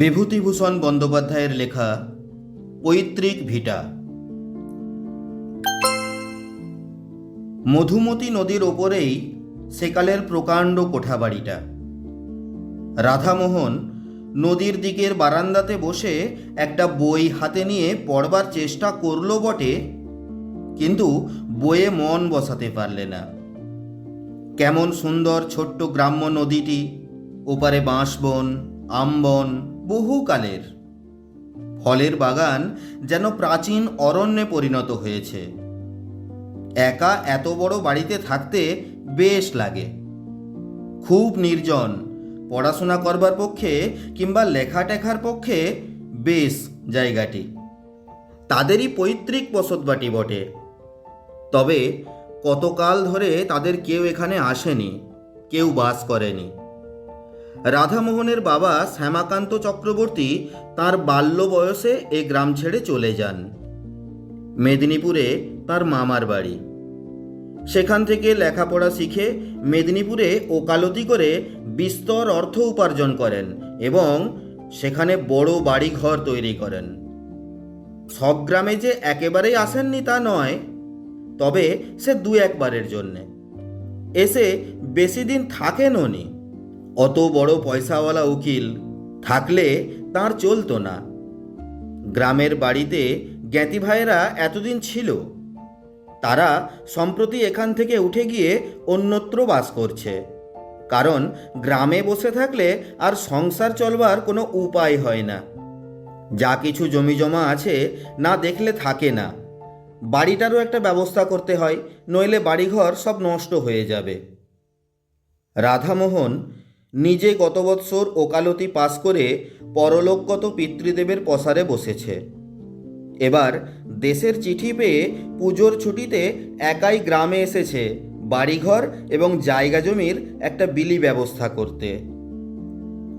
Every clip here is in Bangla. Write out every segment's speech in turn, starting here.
বিভূতিভূষণ বন্দ্যোপাধ্যায়ের লেখা পৈতৃক ভিটা। মধুমতি নদীর ওপরেই সেকালের প্রকাণ্ড কোঠাবাড়িটা। রাধামোহন নদীর দিকের বারান্দাতে বসে একটা বই হাতে নিয়ে পড়বার চেষ্টা করল বটে, কিন্তু বইয়ে মন বসাতে পারলে না। কেমন সুন্দর ছোট্ট গ্রাম্য নদীটি, ওপারে বাঁশবন, আমবন বহুকালের ফলের বাগান যেন প্রাচীন অরণ্যে পরিণত হয়েছে। একা এত বড় বাড়িতে থাকতে বেশ লাগে। খুব নির্জন, পড়াশোনা করবার পক্ষে কিংবা লেখা টেখার পক্ষে বেশ জায়গাটি। তাদেরই পৈতৃক বসতবাটি বটে। তবে কতকাল ধরে তাদের কেউ এখানে আসেনি, কেউ বাস করেনি। রাধামোহনের বাবা শ্যামাকান্ত চক্রবর্তী তার বাল্য বয়সে এ গ্রাম ছেড়ে চলে যান। মেদিনীপুরে তার মামার বাড়ি। সেখান থেকে লেখাপড়া শিখে মেদিনীপুরে ওকালতি করে বিস্তর অর্থ উপার্জন করেন এবং সেখানে বড় বাড়ি ঘর তৈরি করেন। সব গ্রামে যে একেবারেই আসেননি তা নয়, তবে সে দু একবারের জন্যে। এসে বেশি দিন থাকেনও নি। অত বড় পয়সাওয়ালা উকিল থাকলে তার চলতো না। গ্রামের বাড়িতে জ্ঞাতি ভাইয়েরা এতদিন ছিল। তারা সম্প্রতি এখান থেকে উঠে গিয়ে অন্যত্র বাস করছে। কারণ গ্রামে বসে থাকলে আর সংসার চলবার কোনো উপায় হয় না। যা কিছু জমি জমা আছে না দেখলে থাকে না। বাড়িটারও একটা ব্যবস্থা করতে হয়, নইলে বাড়িঘর সব নষ্ট হয়ে যাবে। রাধামোহন নিজে গত বৎসর ওকালতি পাস করে পরলোকগত পিতৃদেবের পসারে বসেছে। এবার দেশের চিঠি পেয়ে পুজোর ছুটিতে একাই গ্রামে এসেছে বাড়িঘর এবং জায়গা জমির একটা বিলি ব্যবস্থা করতে।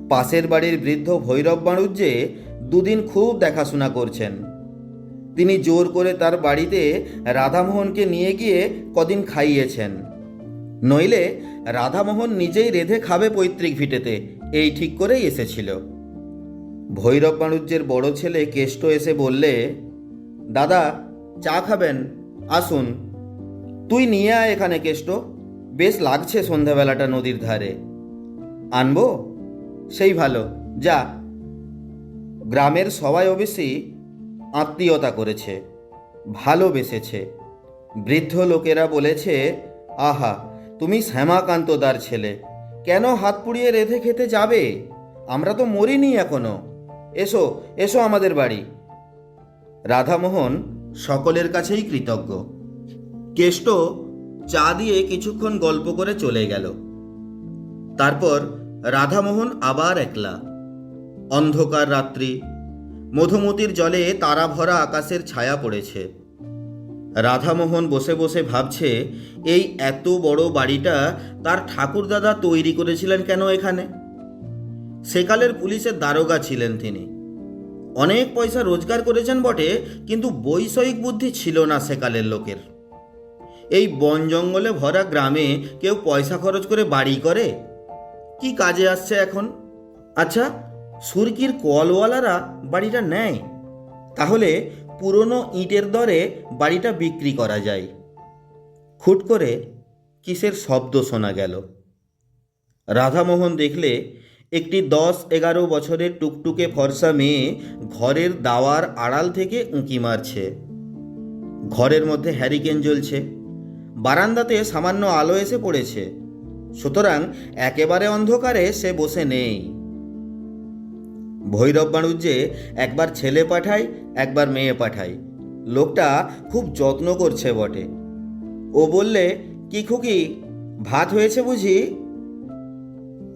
পাশের বাড়ির বৃদ্ধ ভৈরব বাণুজ্যে দুদিন খুব দেখাশোনা করছেন। তিনি জোর করে তার বাড়িতে রাধামোহনকে নিয়ে গিয়ে কদিন খাইয়েছেন। নইলে রাধামোহন নিজেই রেধে খাবে পৈতৃক ভিটেতে, এই ঠিক করেই এসেছিল। ভৈরব বাণুজ্যের বড় ছেলে কেষ্ট এসে বললে, দাদা, চা খাবেন, আসুন। তুই নিয়ে আয় এখানে কেষ্ট, বেশ লাগছে সন্ধ্যাবেলাটা নদীর ধারে। আনব? সেই ভালো, যা। গ্রামের সবাই অবশ্যই আত্মীয়তা করেছে, ভালোবেসেছে। বৃদ্ধ লোকেরা বলেছে, আহা তুমি শ্যামাকান্তদার ছেলে, কেন হাত পুড়িয়ে রেধে খেতে যাবে? আমরা তো মরিনি এখনও। এসো এসো আমাদের বাড়ি। রাধামোহন সকলের কাছেই কৃতজ্ঞ। কেষ্ট চা দিয়ে কিছুক্ষণ গল্প করে চলে গেল। তারপর রাধামোহন আবার একলা। অন্ধকার রাত্রি, মধুমতির জলে তারা ভরা আকাশের ছায়া পড়েছে। রাধামোহন বসে বসে ভাবছে, এই এত বড় বাড়িটা তার ঠাকুরদাদা তৈরি করেছিলেন কেন এখানে? সেকালের পুলিশের দারোগা ছিলেন তিনি। অনেক পয়সা রোজগার করেছেন বটে, কিন্তু বৈষয়িক বুদ্ধি ছিল না সেকালের লোকের। এই বন জঙ্গলে ভরা গ্রামে কেউ পয়সা খরচ করে বাড়ি করে? কি কাজে আসছে এখন? আচ্ছা সুরকির কলওয়ালারা বাড়িটা নেয়। তাহলে পুরনো ইটের দরে বাড়িটা বিক্রি করা যায়। খুট করে কিসের শব্দ শোনা গেল। রাধামোহন দেখলে একটি দশ এগারো বছরের টুকটুকে ফর্সা মেয়ে ঘরের দাওয়ার আড়াল থেকে উঁকি মারছে। ঘরের মধ্যে হ্যারিকেন জ্বলছে। বারান্দাতে সামান্য আলো এসে পড়েছে। সুতরাং একেবারে অন্ধকারে সে বসে নেই। ভৈরব বাণুজ্যে একবার ছেলে পাঠায় একবার মেয়ে পাঠায় লোকটা খুব যত্ন করছে বটে। ও বললে, কি খুকি, ভাত হয়েছে বুঝি?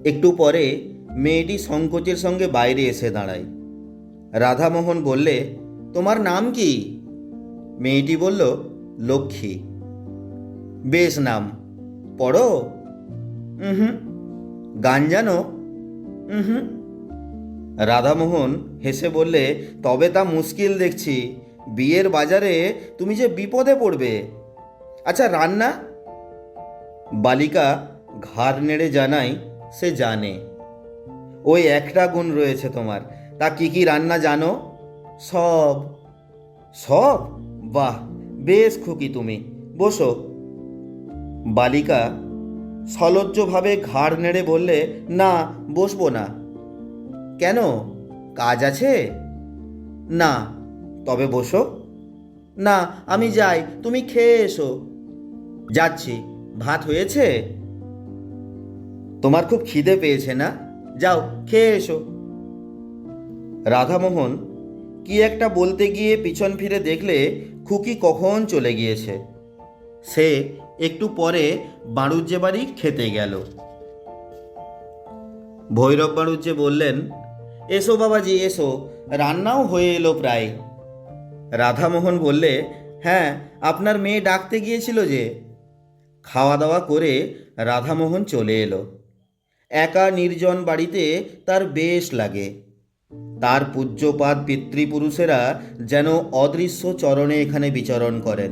একটু পরে মেয়েটি সংকোচের সঙ্গে বাইরে এসে দাঁড়ায়। রাধামোহন বললে, তোমার নাম কি? মেয়েটি বলল, লক্ষ্মী। বেশ নাম, পড়ো? হুম গান জানো? হুম রাধামোহন হেসে বললে, তবে তা মুশকিল দেখছি। বিয়ের বাজারে তুমি যে বিপদে পড়বে। আচ্ছা রান্না? বালিকা ঘাড় নেড়ে জানাই সে জানে। ওই একটা গুণ রয়েছে তোমার। তা কি কি রান্না জানো? সব। সব? বাহ, বেশ খুকি তুমি। বসো। বালিকা সলজ্জভাবে ঘাড় নেড়ে বললে, না, বসবো না। কেন? কাজ আছে? না, তবে বসো। না, আমি যাই, তুমি খেয়ে এসো। যাচ্ছি, ভাত হয়েছে? তোমার খুব খিদে পেয়েছে না? যাও, খেয়ে এসো। রাধামোহন কি একটা বলতে গিয়ে পিছন ফিরে দেখলে খুকি কখন চলে গিয়েছে? সে একটু পরে বাড়ুজ্জে বাড়ি খেতে গেল। ভৈরব বাড়ুজ্জে বললেন এসো বাবাজি, এসো। রান্নাও হয়ে এলো প্রায়। রাধামোহন বললে হ্যাঁ আপনার মেয়ে ডাকতে গিয়েছিল যে। খাওয়া দাওয়া করে রাধামোহন চলে এলো। একা নির্জন বাড়িতে তার বেশ লাগে। তার পূজ্যপাদ পিতৃপুরুষেরা যেন অদৃশ্য চরণে এখানে বিচরণ করেন।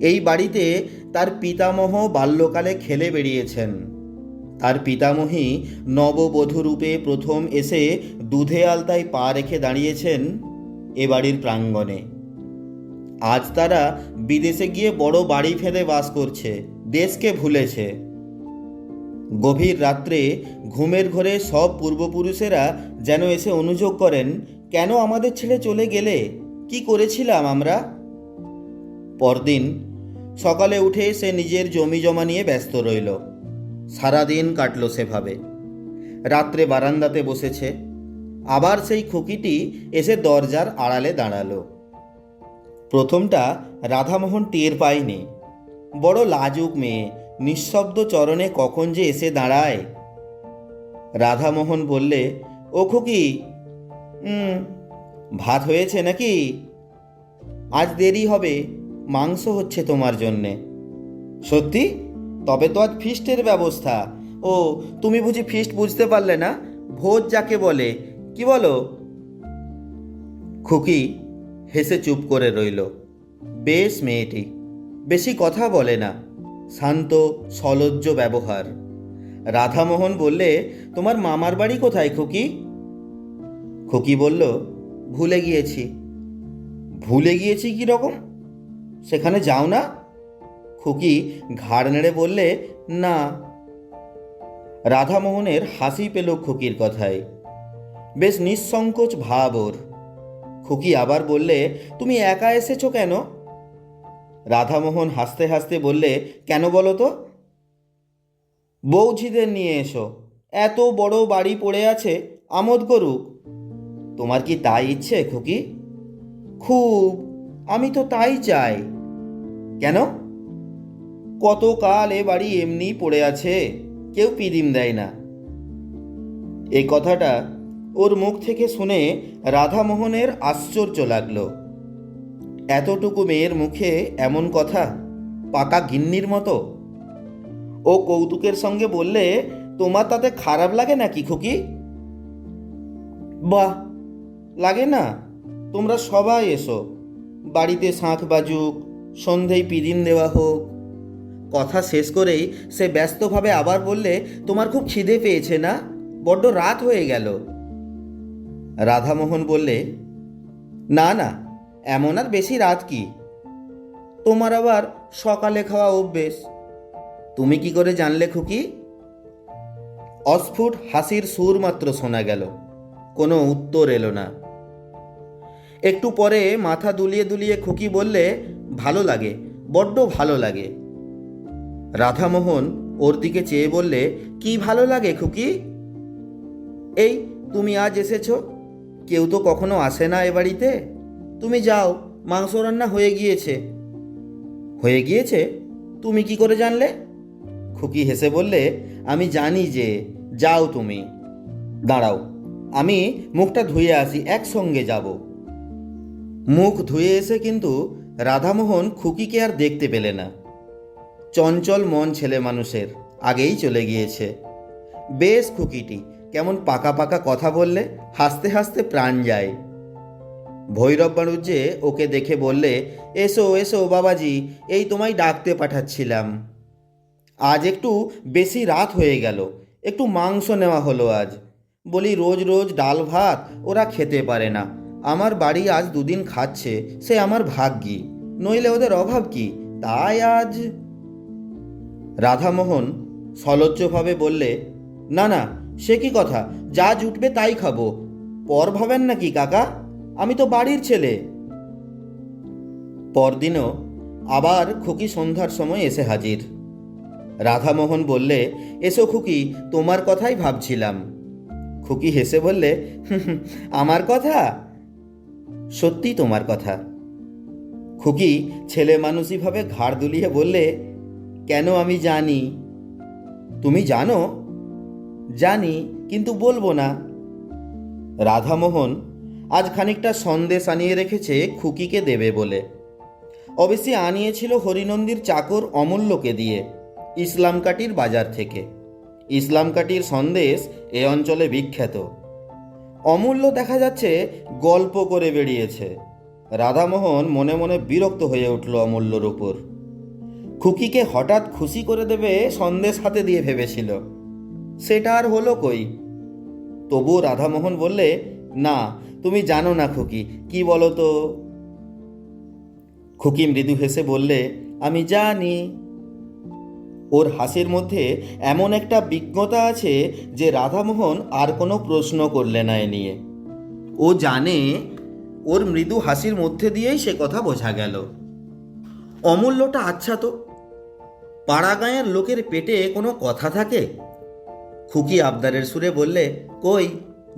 এই বাড়িতে তার পিতামহ বাল্যকালে খেলে বেরিয়েছেন তার পিতামহী নববধূরূপে প্রথম এসে দুধে আলতায় পা রেখে দাঁড়িয়েছেন এ বাড়ির প্রাঙ্গণে। আজ তারা বিদেশে গিয়ে বড় বাড়ি ফেলে বাস করছে, দেশকে ভুলেছে। গভীর রাত্রে ঘুমের ঘরে সব পূর্বপুরুষেরা যেন এসে অনুযোগ করেন, কেন আমাদের ছেড়ে চলে গেলে? কি করেছিলাম আমরা? পরদিন সকালে উঠে সে নিজের জমি জমা নিয়ে ব্যস্ত রইল। সারাদিন কাটল সেভাবে। রাত্রে বারান্দাতে বসেছে। আবার সেই খুকিটি এসে দরজার আড়ালে দাঁড়াল। প্রথমটা রাধামোহন টের পায়নি। বড় লাজুক মেয়ে, নিঃশব্দ চরণে কখন যে এসে দাঁড়ায়। রাধামোহন বললে, ও খুকি ভাত হয়েছে নাকি? আজ দেরি হবে, মাংস হচ্ছে তোমার জন্যে। সত্যি? তবে তো আজ ফিস্টের ব্যবস্থা। ও, তুমি বুঝি ফিস্ট বুঝতে পারলে না? ভোজ যাকে বলে, কি বলো? খুকি হেসে চুপ করে রইল। বেশ মেয়েটি, বেশি কথা বলে না। শান্ত, সলজ্জ ব্যবহার। রাধামোহন বললে, তোমার মামার বাড়ি কোথায় খুকি? খুকি বলল, ভুলে গিয়েছি। ভুলে গিয়েছি কি রকম? সেখানে যাও না? খুকি ঘাড় নেড়ে বললে, না। রাধামোহনের হাসি পেল খুকির কথায়। বেশ নিঃসংকোচ ভাব ওর। খুকি আবার বললে, তুমি একা এসেছ কেন? রাধামোহন হাসতে হাসতে বললে, কেন বলো তো? বৌঝিদের নিয়ে এসো। এত বড় বাড়ি পড়ে আছে, আমোদ করুক। তোমার কি তাই ইচ্ছে খুকি? খুব। আমি তো তাই চাই। কেন? কতকাল এ বাড়ি এমনি পড়ে আছে? কেউ পিদিম দেয় না। এই কথাটা ওর মুখ থেকে শুনে রাধামোহনের আশ্চর্য লাগল। এতটুকু মেয়ের মুখে এমন কথা পাকা গিন্নির মতো? ও কৌতুকের সঙ্গে বললে, তোমার তাতে খারাপ লাগে নাকি খুকি? বাহ, লাগে না। তোমরা সবাই এসো। বাড়িতে শাঁখ বাজুক, সন্ধেয় পিদিন দেওয়া হোক কথা শেষ করেই সে ব্যস্তভাবে আবার বললে, তোমার খুব খিদে পেয়েছে না? বড্ড রাত হয়ে গেল। রাধামোহন বললে, না না, এমন আর বেশি রাত কি? তোমার আবার সকালে খাওয়া অভ্যেস। তুমি কি করে জানলে খুকি? অস্ফুট হাসির সুর মাত্র শোনা গেল। কোনো উত্তর এলো না। একটু পরে মাথা দুলিয়ে দুলিয়ে খুকি বললে, ভালো লাগে, বড্ড ভালো লাগে। রাধামোহন ওর দিকে চেয়ে বললে, কি ভালো লাগে খুকি? এই, তুমি আজ এসেছ? কেউ তো কখনো আসে না এ বাড়িতে? তুমি যাও, মাংস রান্না হয়ে গিয়েছে। হয়ে গিয়েছে? তুমি কি করে জানলে? খুকি হেসে বললে, আমি জানি যে, যাও তুমি। দাঁড়াও, আমি মুখটা ধুয়ে আসি, একসঙ্গে যাব। মুখ ধুয়ে এসে কিন্তু রাধামোহন খুকিকে আর দেখতে পেলে না। চঞ্চল মন ছেলে মানুষের, আগেই চলে গিয়েছে। বেশ খুকিটি, কেমন পাকা পাকা কথা বললে হাসতে হাসতে প্রাণ যায়। ভৈরব বাড়ুজ্জে ওকে দেখে বললে, এসো এসো বাবাজি, এই তোমায় ডাকতে পাঠাচ্ছিলাম। আজ একটু বেশি রাত হয়ে গেল, একটু মাংস নেওয়া হলো আজ। বলি, রোজ রোজ ডাল ভাত ওরা খেতে পারে না। আমার বাড়ি আজ দুদিন খাচ্ছে, সে আমার ভাগ্যি। নইলে ওদের অভাব কি? তাই আজ রাধামোহন সলজ্জভাবে বললে না না সে কি কথা? যা জুটবে তাই খাব। পর ভাবেন নাকি কাকা? আমি তো বাড়ির ছেলে। পরদিনও আবার খুকি সন্ধ্যার সময় এসে হাজির। রাধামোহন বললে এসো খুকি তোমার কথাই ভাবছিলাম। খুকি হেসে বললে "হুম হুম, আমার কথা? সত্যি তোমার কথা। খুকি ছেলে মানুষইভাবে ঘাড় দুলিয়ে বললে কেন আমি জানি? তুমি জানো? জানি, কিন্তু বলব না। রাধামোহন আজ খানিকটা সন্দেশ আনিয়ে রেখেছে খুকিকে দেবে বলে। অবশ্যই আনিয়েছিল হরিনন্দীর চাকর অমূল্যকে দিয়ে ইসলামকাটির বাজার থেকে। ইসলামকাটির সন্দেশ এ অঞ্চলে বিখ্যাত। অমূল্য দেখা যাচ্ছে গল্প করে বেরিয়েছে রাধামোহন মনে মনে বিরক্ত হয়ে উঠল অমূল্যর উপর। খুকিকে হঠাৎ খুশি করে দেবে সন্দেশ হাতে দিয়ে ভেবেছিল। সেটা আর হলো কই? তবুও রাধামোহন বললে, না, তুমি জানো না খুকি, কি বলো তো খুকি মৃদু হেসে বললে, আমি জানি। ওর হাসির মধ্যে এমন একটা বিজ্ঞতা আছে যে রাধামোহন আর কোনো প্রশ্ন করলে না এ নিয়ে। ও জানে, ওর মৃদু হাসির মধ্যে দিয়েই সে কথা বোঝা গেল। অমূল্যটা আচ্ছা তো। পাড়া গাঁয়ের লোকের পেটে কোনো কথা থাকে? খুকি আবদারের সুরে বললে, কই,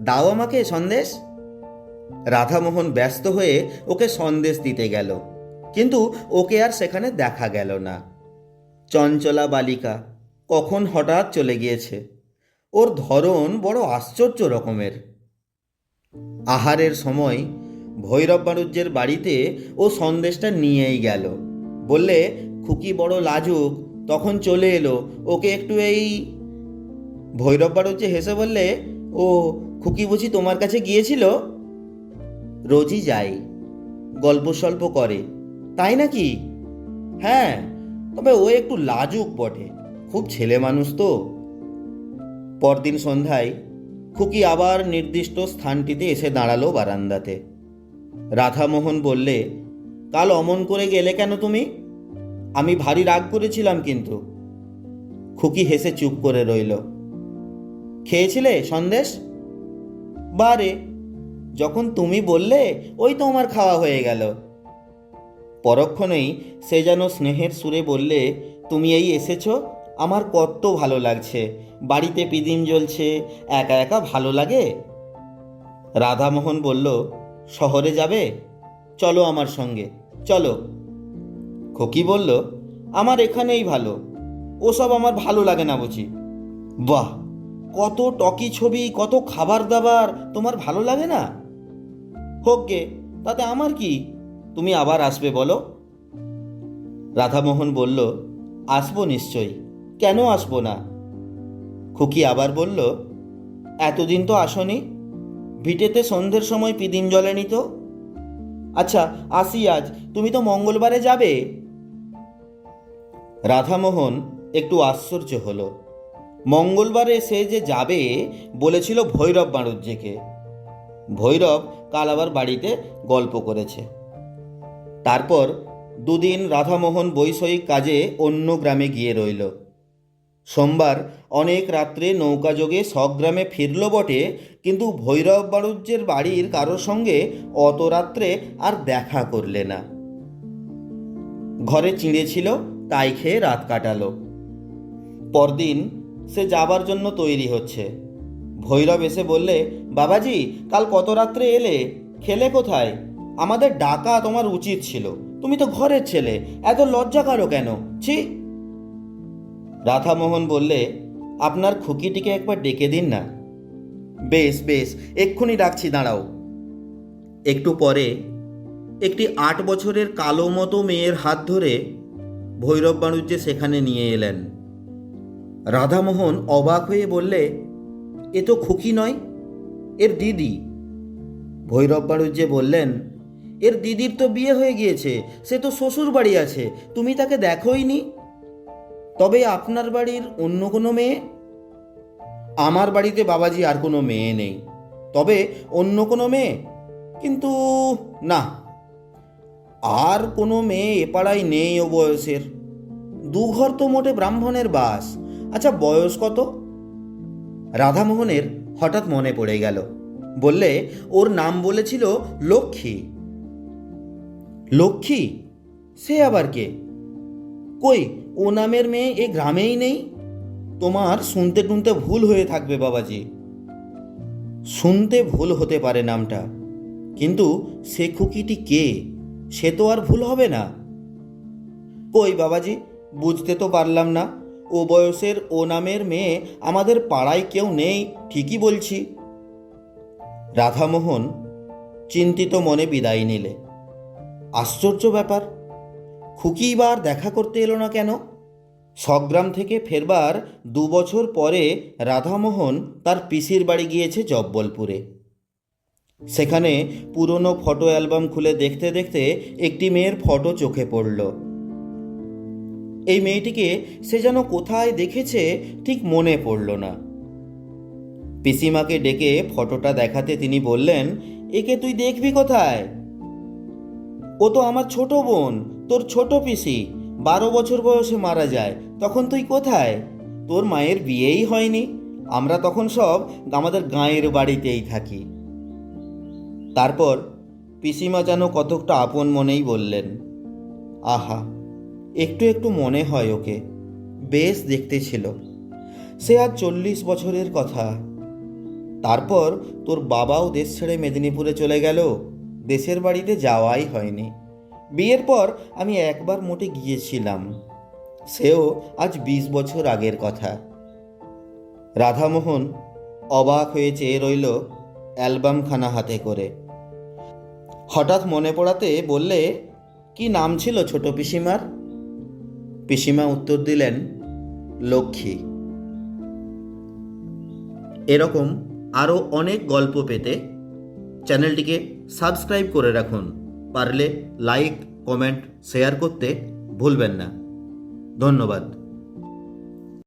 দাও আমাকে সন্দেশ? রাধামোহন ব্যস্ত হয়ে ওকে সন্দেশ দিতে গেল, কিন্তু ওকে আর সেখানে দেখা গেল না। চঞ্চলা বালিকা কখন হঠাৎ চলে গিয়েছে? ওর ধরন বড় আশ্চর্য রকমের। আহারের সময় ভৈরব বাণুজ্যের বাড়িতে ও সন্দেশটা নিয়েই গেল। বললে, খুকি বড় লাজুক, তখন চলে এলো। ওকে একটু এই ভৈরব বাণুজ্য হেসে বললে, ও, খুকি বুঝি তোমার কাছে গিয়েছিল? রোজই যাই, গল্প সল্প করে। তাই নাকি? হ্যাঁ তবে ও একটু লাজুক বটে, খুব ছেলে মানুষ তো। পরদিন সন্ধ্যায় খুকি আবার নির্দিষ্ট স্থানটিতে এসে দাঁড়াল বারান্দাতে। রাধামোহন বললে কাল অমন করে গেলে কেন তুমি? আমি ভারী রাগ করেছিলাম কিন্তু। খুকি হেসে চুপ করে রইল। খেয়েছিলে সন্দেশ? বারে যখন তুমি বললে ওই তো আমার খাওয়া হয়ে গেল। পরক্ষণেই সে যেন স্নেহের সুরে বললে, তুমি এই এসেছ? আমার কত ভালো লাগছে। বাড়িতে পিদিম জ্বলছে, একা একা ভালো লাগে? রাধামোহন বলল, শহরে যাবে? চলো আমার সঙ্গে। চলো। খোকি বলল, আমার এখানেই ভালো। ওসব আমার ভালো লাগে না বুঝি। বাহ, কত টকি ছবি, কত খাবার দাবার, তোমার ভালো লাগে না? হোক গে, তাতে আমার কি? তুমি আবার আসবে বলো? রাধামোহন বলল, আসব নিশ্চয়ই। কেন আসব না? খুকি আবার বলল, এতদিন তো আসনি। ভিটেতে সন্ধ্যের সময় পিদিম জ্বলেনি তো? আচ্ছা আসি আজ। তুমি তো মঙ্গলবারে যাবে? রাধামোহন একটু আশ্চর্য হলো। মঙ্গলবারে সে যে যাবে বলেছিল ভৈরব বাণুজ্যকে। ভৈরব কাল আবার বাড়িতে গল্প করেছে। তারপর দুদিন রাধামোহন বৈষয়িক কাজে অন্য গ্রামে গিয়ে রইল। সোমবার অনেক রাত্রে নৌকাযোগে স্বগ্রামে ফিরল বটে, কিন্তু ভৈরব বাণুজ্যের বাড়ির কারোর সঙ্গে অত রাত্রে আর দেখা করলে না। ঘরে চিঁড়ে ছিল, তাই খেয়ে রাত কাটালো। পরদিন সে যাবার জন্য তৈরি হচ্ছে। ভৈরব এসে বললে, বাবাজি, কাল কত রাত্রে এলে? খেলে কোথায়? আমাদের ডাকা তোমার উচিত ছিল। তুমি তো ঘরের ছেলে, এত লজ্জা কারও কেন? ছি রাধামোহন বললে, আপনার খুকিটিকে একবার ডেকে দিন না। বেশ বেশ, এক্ষুনি ডাকছি, দাঁড়াও। একটু পরে একটি আট বছরের কালো মতো মেয়ের হাত ধরে ভৈরব বাণুজ্যে সেখানে নিয়ে এলেন। রাধামোহন অবাক হয়ে বললে, এ তো খুকি নয়, এর দিদি। ভৈরব বাণুজ্যে বললেন, এর দিদির তো বিয়ে হয়ে গিয়েছে, সে তো শ্বশুর বাড়ি আছে, তুমি তাকে দেখোইনি তবে আপনার বাড়ির অন্য কোনো মেয়ে? আমার বাড়িতে বাবাজি আর কোনো মেয়ে নেই। তবে অন্য কোনো মেয়ে? কিন্তু না। আর কোনো মেয়ে এ পাড়ায় নেই ও বয়সের। দুঘর তো মোটে ব্রাহ্মণের বাস। আচ্ছা বয়স কত? রাধামোহনের হঠাৎ মনে পড়ে গেল। বললে, ওর নাম বলেছিল লক্ষ্মী। লক্ষ্মী? সে আবার কে? কই ও নামের মেয়ে এ গ্রামেই নেই। তোমার শুনতে টুনতে ভুল হয়ে থাকবে বাবাজি। শুনতে ভুল হতে পারে নামটা। কিন্তু সে খুকিটি কে? সে তো আর ভুল হবে না। কই বাবাজি, বুঝতে তো পারলাম না। ও বয়সের ও নামের মেয়ে আমাদের পাড়ায় কেউ নেই, ঠিকই বলছি। রাধামোহন চিন্তিত মনে বিদায় নিলে। আশ্চর্য ব্যাপার, খুকি বার দেখা করতে এলো না কেন? সগ্রাম থেকে ফেরবার দু বছর পরে রাধামোহন তার পিসির বাড়ি গিয়েছে জব্বলপুরে। সেখানে পুরনো ফটো অ্যালবাম খুলে দেখতে দেখতে একটি মেয়ের ফটো চোখে পড়ল। এই মেয়েটিকে সে যেন কোথায় দেখেছে ঠিক মনে পড়ল না। পিসিমাকে ডেকে ফটোটা দেখাতে তিনি বললেন, একে তুই দেখবি কোথায়? ও তো আমার ছোট বোন, তোর ছোট পিসি। বারো বছর বয়সে মারা যায়, তখন তুই কোথায়? তোর মায়ের বিয়েই হয়নি। আমরা তখন সব আমাদের গাঁয়ের বাড়িতেই থাকি। তারপর পিসিমা যেন কতকটা আপন মনেই বললেন, আহা, একটু একটু মনে হয় ওকে। বেশ দেখতে ছিল। সে আর চল্লিশ বছরের কথা। তারপর তোর বাবাও দেশ ছেড়ে মেদিনীপুরে চলে গেল। দেশের বাড়িতে যাওয়াই হয়নি। বিয়ের পর আমি একবার মোটে গিয়েছিলাম। সেও আজ বিশ বছর আগের কথা। রাধামোহন অবাক হয়ে চেয়ে রইল অ্যালবামখানা হাতে করে। হঠাৎ মনে পড়াতে বললে, কি নাম ছিল ছোট পিসিমার? পিসিমা উত্তর দিলেন, লক্ষ্মী। এরকম আরও অনেক গল্প পেতে চ্যানেলটিকে সাবস্ক্রাইব করে রাখুন। পারলে লাইক কমেন্ট শেয়ার করতে ভুলবেন না। ধন্যবাদ।